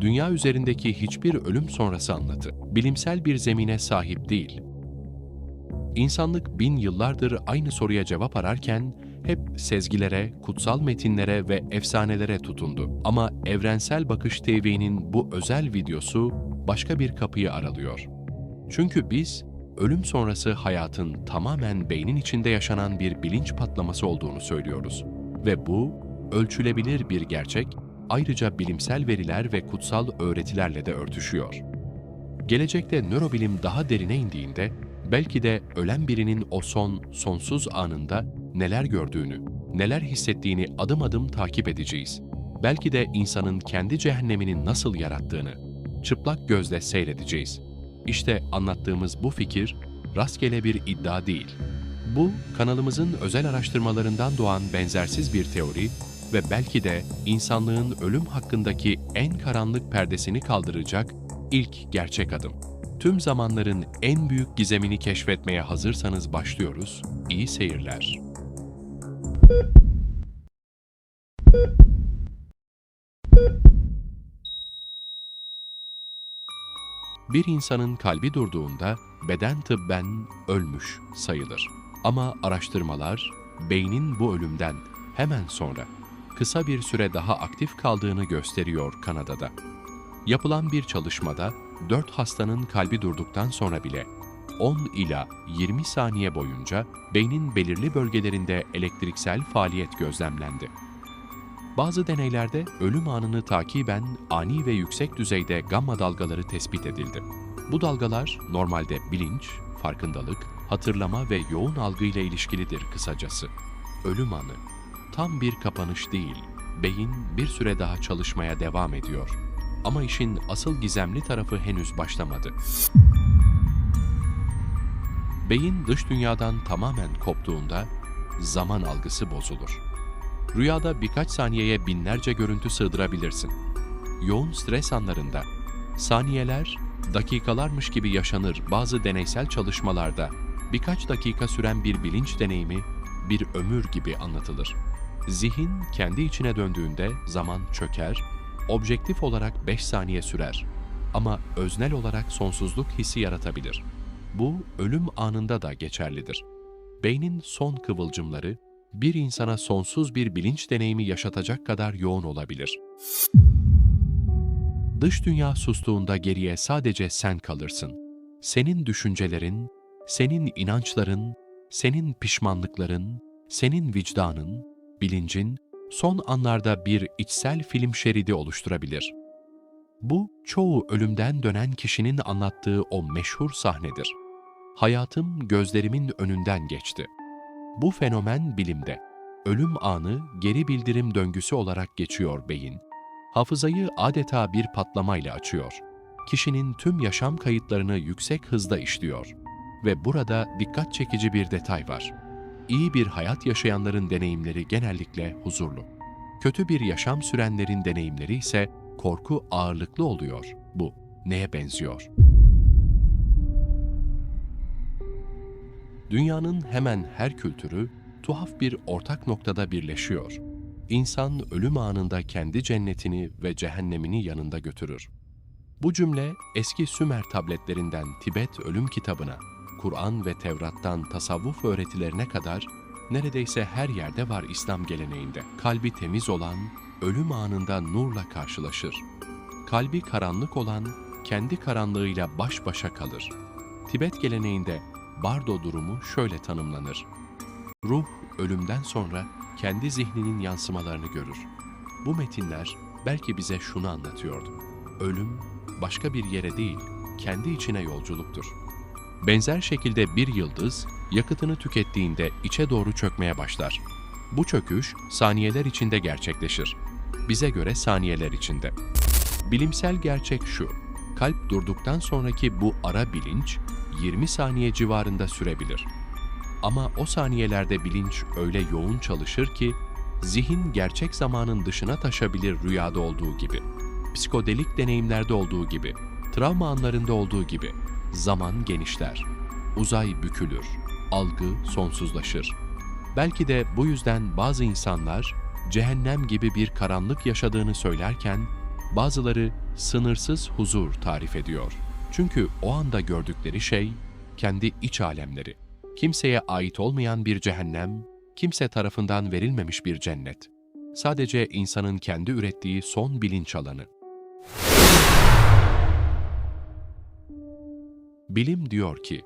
dünya üzerindeki hiçbir ölüm sonrası anlatı bilimsel bir zemine sahip değil. İnsanlık bin yıllardır aynı soruya cevap ararken hep sezgilere, kutsal metinlere ve efsanelere tutundu. Ama Evrensel Bakış TV'nin bu özel videosu başka bir kapıyı aralıyor. Çünkü biz ölüm sonrası hayatın tamamen beynin içinde yaşanan bir bilinç patlaması olduğunu söylüyoruz. Ve bu ölçülebilir bir gerçek, ayrıca bilimsel veriler ve kutsal öğretilerle de örtüşüyor. Gelecekte nörobilim daha derine indiğinde belki de ölen birinin o son, sonsuz anında neler gördüğünü, neler hissettiğini adım adım takip edeceğiz. Belki de insanın kendi cehennemini nasıl yarattığını çıplak gözle seyredeceğiz. İşte anlattığımız bu fikir rastgele bir iddia değil. Bu, kanalımızın özel araştırmalarından doğan benzersiz bir teori ve belki de insanlığın ölüm hakkındaki en karanlık perdesini kaldıracak ilk gerçek adım. Tüm zamanların en büyük gizemini keşfetmeye hazırsanız başlıyoruz. İyi seyirler. Bir insanın kalbi durduğunda beden tıbben ölmüş sayılır. Ama araştırmalar beynin bu ölümden hemen sonra kısa bir süre daha aktif kaldığını gösteriyor Kanada'da. Yapılan bir çalışmada 4 hastanın kalbi durduktan sonra bile 10 ila 20 saniye boyunca beynin belirli bölgelerinde elektriksel faaliyet gözlemlendi. Bazı deneylerde ölüm anını takiben ani ve yüksek düzeyde gamma dalgaları tespit edildi. Bu dalgalar normalde bilinç, farkındalık, hatırlama ve yoğun algı ile ilişkilidir kısacası. Ölüm anı tam bir kapanış değil, beyin bir süre daha çalışmaya devam ediyor. Ama işin asıl gizemli tarafı henüz başlamadı. Beyin dış dünyadan tamamen koptuğunda zaman algısı bozulur. Rüyada birkaç saniyeye binlerce görüntü sığdırabilirsin. Yoğun stres anlarında saniyeler dakikalarmış gibi yaşanır bazı deneysel çalışmalarda birkaç dakika süren bir bilinç deneyimi bir ömür gibi anlatılır. Zihin kendi içine döndüğünde zaman çöker, objektif olarak 5 saniye sürer ama öznel olarak sonsuzluk hissi yaratabilir. Bu ölüm anında da geçerlidir. Beynin son kıvılcımları bir insana sonsuz bir bilinç deneyimi yaşatacak kadar yoğun olabilir. Dış dünya sustuğunda geriye sadece sen kalırsın. Senin düşüncelerin, senin inançların, senin pişmanlıkların, senin vicdanın, bilincin son anlarda bir içsel film şeridi oluşturabilir. Bu çoğu ölümden dönen kişinin anlattığı o meşhur sahnedir. Hayatım gözlerimin önünden geçti. Bu fenomen bilimde ölüm anı geri bildirim döngüsü olarak geçiyor beyin. Hafızayı adeta bir patlamayla açıyor. Kişinin tüm yaşam kayıtlarını yüksek hızda işliyor. Ve burada dikkat çekici bir detay var. İyi bir hayat yaşayanların deneyimleri genellikle huzurlu. Kötü bir yaşam sürenlerin deneyimleri ise korku ağırlıklı oluyor. Bu neye benziyor? Dünyanın hemen her kültürü tuhaf bir ortak noktada birleşiyor. İnsan ölüm anında kendi cennetini ve cehennemini yanında götürür. Bu cümle eski Sümer tabletlerinden Tibet ölüm kitabına, Kur'an ve Tevrat'tan tasavvuf öğretilerine kadar neredeyse her yerde var İslam geleneğinde. Kalbi temiz olan ölüm anında nurla karşılaşır. Kalbi karanlık olan kendi karanlığıyla baş başa kalır. Tibet geleneğinde bardo durumu şöyle tanımlanır. Ruh ölümden sonra kendi zihninin yansımalarını görür. Bu metinler belki bize şunu anlatıyordu. Ölüm başka bir yere değil, kendi içine yolculuktur. Benzer şekilde bir yıldız yakıtını tükettiğinde içe doğru çökmeye başlar. Bu çöküş saniyeler içinde gerçekleşir. Bize göre saniyeler içinde. Bilimsel gerçek şu. Kalp durduktan sonraki bu ara bilinç 20 saniye civarında sürebilir. Ama o saniyelerde bilinç öyle yoğun çalışır ki zihin gerçek zamanın dışına taşabilir rüyada olduğu gibi. Psikodelik deneyimlerde olduğu gibi, travma anlarında olduğu gibi zaman genişler. Uzay bükülür, algı sonsuzlaşır. Belki de bu yüzden bazı insanlar cehennem gibi bir karanlık yaşadığını söylerken Bazıları sınırsız huzur tarif ediyor. Çünkü o anda gördükleri şey kendi iç alemleri. Kimseye ait olmayan bir cehennem, kimse tarafından verilmemiş bir cennet. Sadece insanın kendi ürettiği son bilinç alanı. Bilim diyor ki,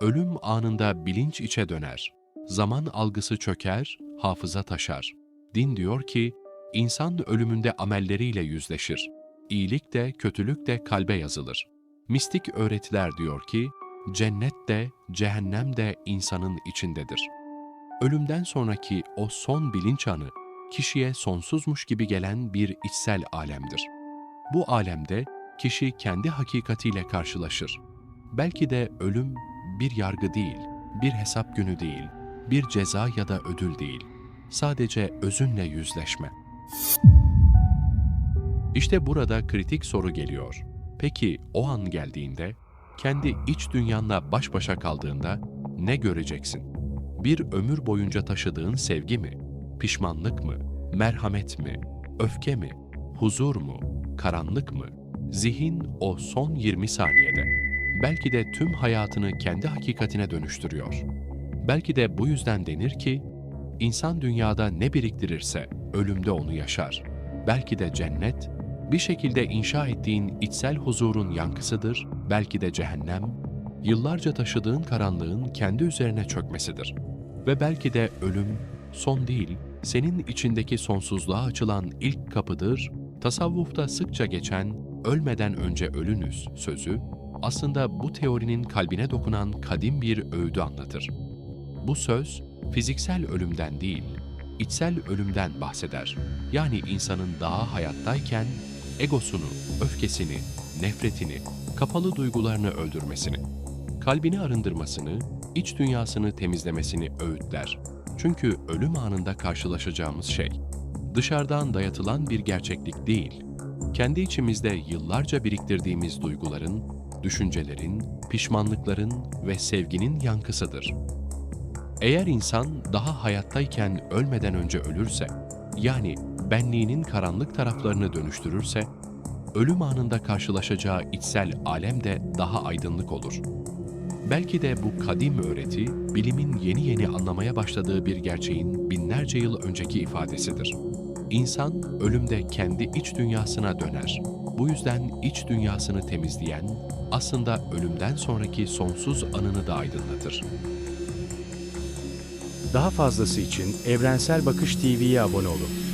ölüm anında bilinç içe döner, zaman algısı çöker, hafıza taşar. Din diyor ki, insan ölümünde amelleriyle yüzleşir. İyilik de kötülük de kalbe yazılır. Mistik öğretiler diyor ki, cennet de cehennem de insanın içindedir. Ölümden sonraki o son bilinç anı, kişiye sonsuzmuş gibi gelen bir içsel alemdir. Bu alemde kişi kendi hakikatiyle karşılaşır. Belki de ölüm bir yargı değil, bir hesap günü değil, bir ceza ya da ödül değil. Sadece özünle yüzleşme. İşte burada kritik soru geliyor. Peki o an geldiğinde, kendi iç dünyanla baş başa kaldığında ne göreceksin? Bir ömür boyunca taşıdığın sevgi mi? Pişmanlık mı? Merhamet mi? Öfke mi? Huzur mu? Karanlık mı? Zihin o son 20 saniyede. Belki de tüm hayatını kendi hakikatine dönüştürüyor. Belki de bu yüzden denir ki, insan dünyada ne biriktirirse ölümde onu yaşar. Belki de cennet, bir şekilde inşa ettiğin içsel huzurun yankısıdır, belki de cehennem, yıllarca taşıdığın karanlığın kendi üzerine çökmesidir. Ve belki de ölüm, son değil, senin içindeki sonsuzluğa açılan ilk kapıdır, tasavvufta sıkça geçen ölmeden önce ölünüz sözü, aslında bu teorinin kalbine dokunan kadim bir öğüdü anlatır. Bu söz, fiziksel ölümden değil, içsel ölümden bahseder. Yani insanın daha hayattayken egosunu, öfkesini, nefretini, kapalı duygularını öldürmesini, kalbini arındırmasını, iç dünyasını temizlemesini öğütler. Çünkü ölüm anında karşılaşacağımız şey, dışarıdan dayatılan bir gerçeklik değil, kendi içimizde yıllarca biriktirdiğimiz duyguların, düşüncelerin, pişmanlıkların ve sevginin yankısıdır. Eğer insan daha hayattayken ölmeden önce ölürse, yani benliğinin karanlık taraflarını dönüştürürse, ölüm anında karşılaşacağı içsel alem de daha aydınlık olur. Belki de bu kadim öğreti, bilimin yeni yeni anlamaya başladığı bir gerçeğin binlerce yıl önceki ifadesidir. İnsan ölümde kendi iç dünyasına döner. Bu yüzden iç dünyasını temizleyen, aslında ölümden sonraki sonsuz anını da aydınlatır. Daha fazlası için Evrensel Bakış TV'ye abone olun.